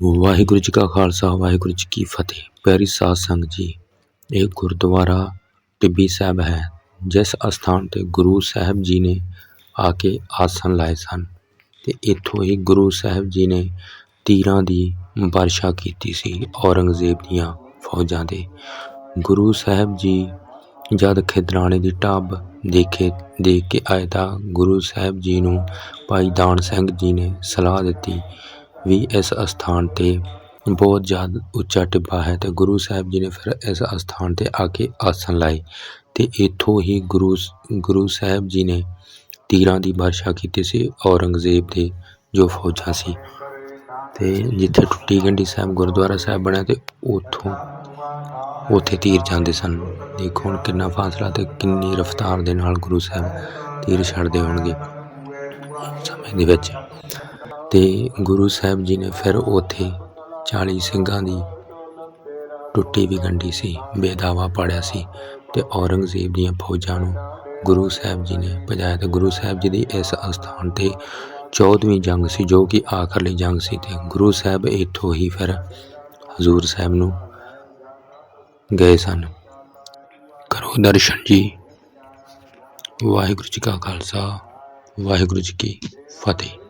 ਵਾਹਿਗੁਰੂ ਜੀ ਕਾ ਖਾਲਸਾ, ਵਾਹਿਗੁਰੂ ਜੀ ਕੀ ਫਤਿਹ। ਪਿਆਰੀ ਸਾਧ ਸੰਗਤ ਜੀ, ਇਹ ਗੁਰਦੁਆਰਾ ਟਿੱਬੀ ਸਾਹਿਬ ਹੈ, ਜਿਸ ਅਸਥਾਨ ਤੇ ਗੁਰੂ ਸਾਹਿਬ ਜੀ ਨੇ ਆ ਕੇ ਆਸਣ ਲਾਏ ਸਨ ਤੇ ਇੱਥੋਂ ਹੀ ਗੁਰੂ ਸਾਹਿਬ ਜੀ ਨੇ ਤੀਰਾਂ ਦੀ ਵਰਸ਼ਾ ਕੀਤੀ ਸੀ ਔਰੰਗਜ਼ੇਬ ਦੀਆਂ ਫੌਜਾਂ ਦੇ। ਗੁਰੂ ਸਾਹਿਬ ਜੀ ਜਦ ਖਿਦਰਾਣੇ ਦੀ ਢਾਬ ਦੇਖੇ, ਦੇਖ ਕੇ ਆਏ ਤਾਂ ਗੁਰੂ ਸਾਹਿਬ ਜੀ ਨੂੰ ਭਾਈ ਦਾਨ ਸਿੰਘ ਜੀ ਨੇ ਸਲਾਹ ਦਿੱਤੀ ਵੀ ਇਸ ਅਸਥਾਨ ਤੇ ਬਹੁਤ ਜ਼ਿਆਦਾ ਉੱਚਾ ਟਿੱਬਾ ਹੈ ਅਤੇ ਗੁਰੂ ਸਾਹਿਬ ਜੀ ਨੇ ਫਿਰ ਇਸ ਅਸਥਾਨ ਤੇ ਆ ਕੇ ਆਸਣ ਲਾਏ ਅਤੇ ਇੱਥੋਂ ਹੀ ਗੁਰੂ ਗੁਰੂ ਸਾਹਿਬ ਜੀ ਨੇ ਤੀਰਾਂ ਦੀ ਵਰਸ਼ਾ ਕੀਤੀ ਸੀ ਔਰੰਗਜ਼ੇਬ ਦੇ ਜੋ ਫੌਜਾਂ ਸੀ। ਅਤੇ ਜਿੱਥੇ ਟੁੱਟੀ ਗੰਢੀ ਸਾਹਿਬ ਗੁਰਦੁਆਰਾ ਸਾਹਿਬ ਬਣਿਆ ਅਤੇ ਉੱਥੋਂ, ਉੱਥੇ ਤੀਰ ਜਾਂਦੇ ਸਨ। ਦੇਖੋ ਹੁਣ ਕਿੰਨਾ ਫਾਸਲਾ ਅਤੇ ਕਿੰਨੀ ਰਫ਼ਤਾਰ ਦੇ ਨਾਲ ਗੁਰੂ ਸਾਹਿਬ ਤੀਰ ਛੱਡਦੇ ਹੋਣਗੇ ਸਮੇਂ ਦੇ ਵਿੱਚ। ਅਤੇ ਗੁਰੂ ਸਾਹਿਬ ਜੀ ਨੇ ਫਿਰ ਉੱਥੇ 40 ਸਿੰਘਾਂ ਦੀ ਟੁੱਟੀ ਵੀ ਗੰਢੀ ਸੀ ਬੇਦਾਵਾ ਪਾੜਿਆ ਸੀ ਅਤੇ ਔਰੰਗਜ਼ੇਬ ਦੀਆਂ ਫੌਜਾਂ ਨੂੰ ਗੁਰੂ ਸਾਹਿਬ ਜੀ ਨੇ ਭਜਾਇਆ ਅਤੇ ਗੁਰੂ ਸਾਹਿਬ ਜੀ ਦੀ ਇਸ ਅਸਥਾਨ ਤੇ 14ਵੀਂ ਜੰਗ ਸੀ, ਜੋ ਕਿ ਆਖਰਲੀ ਜੰਗ ਸੀ ਤੇ ਗੁਰੂ ਸਾਹਿਬ ਇੱਥੋਂ ਹੀ ਫਿਰ ਹਜ਼ੂਰ ਸਾਹਿਬ ਨੂੰ ਗਏ ਸਨ। ਕਰੋ ਦਰਸ਼ਨ ਜੀ। ਵਾਹਿਗੁਰੂ ਜੀ ਕਾ ਖਾਲਸਾ, ਵਾਹਿਗੁਰੂ ਜੀ ਕੀ ਫਤਿਹ।